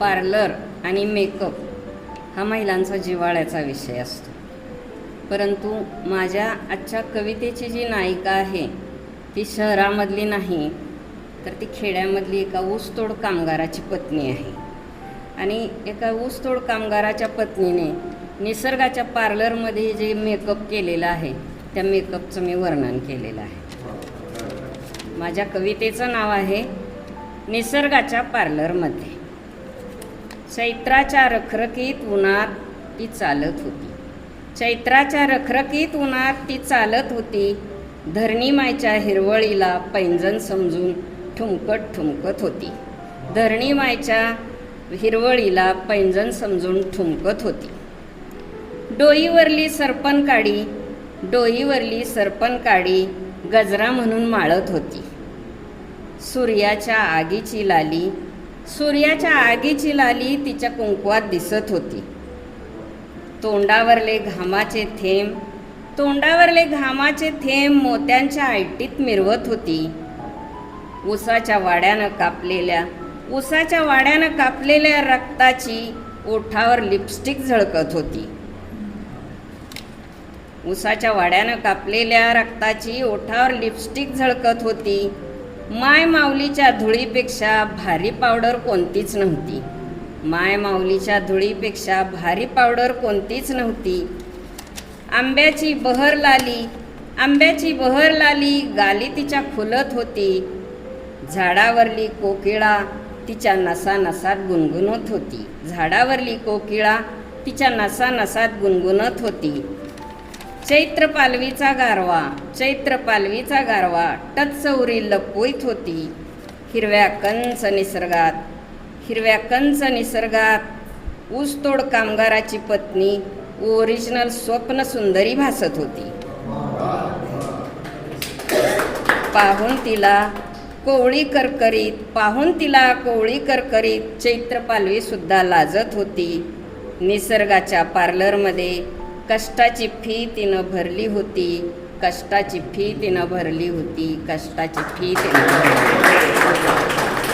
Parlour आणि makeup हा महिलांचा जिव्हाळ्याचा विषय असतो. परंतु माझ्या आजच्या कवितेची जी नायिका आहे ती शहरामधली नाही तर ती खेड्यामधली एका ऊसतोड कामगाराची पत्नी आहे. आणि एका ऊसतोड कामगाराच्या पत्नीने निसर्गाच्या पार्लरमध्ये जे मेकअप केलेलं आहे त्या मेकअपचं मी वर्णन केलेलं आहे. माझ्या कवितेचं नाव आहे निसर्गाच्या पार्लरमध्ये. चैत्राच्या रखरखीत उन्हात ती चालत होती. चैत्राच्या रखरखीत उन्हात ती चालत होती. धरणीमायच्या हिरवळीला पैंजण समजून ठुमकत ठुमकत होती. धरणीमायच्या हिरवळीला पैंजण समजून ठुमकत होती. डोईवरली सरपण काडी डोईवरली सरपण काडी गजरा म्हणून माळत होती. सूर्याच्या आगीची लाली सूर्याच्या आगीची लाली तिच्या कुंकवात दिसत होती. तोंडावरले घामाचे थेंब तोंडावरले घामाचे थेंब मोत्यांच्या आयटीत मिरवत होती. उसाच्या वाड्यानं कापलेल्या उसाच्या वाड्यानं कापलेल्या रक्ताची ओठावर लिपस्टिक झळकत होती. उसाच्या वाड्यानं कापलेल्या रक्ताची ओठावर लिपस्टिक झळकत होती. माय माऊलीच्या धुळीपेक्षा भारी पावडर कोणतीच नव्हती. माय माऊलीच्या धुळीपेक्षा भारी पावडर कोणतीच नव्हती. आंब्याची बहर लाली आंब्याची बहर लाली गाली तिच्या फुलत होती. झाडावरली कोकिळा तिच्या नसा नसात गुणगुणत होती. झाडावरली कोकिळा तिच्या नसा नसात गुणगुणत होती. चैत्र पालवीचा गारवा चैत्र पालवीचा गारवा टचौरी लपवीत होती. हिरव्या कंच निसर्गात हिरव्या कंच निसर्गात ऊसतोड कामगाराची पत्नी ओरिजिनल स्वप्न सुंदरी भासत होती. पाहून तिला कोवळी करकरीत पाहून तिला कोवळी करकरीत चैत्र पालवी सुद्धा लाजत होती. निसर्गाच्या पार्लरमध्ये कष्टाची फी तिनं भरली होती कष्टाची फी तिनं भरली होती कष्टाची फी तिनं भरली होती.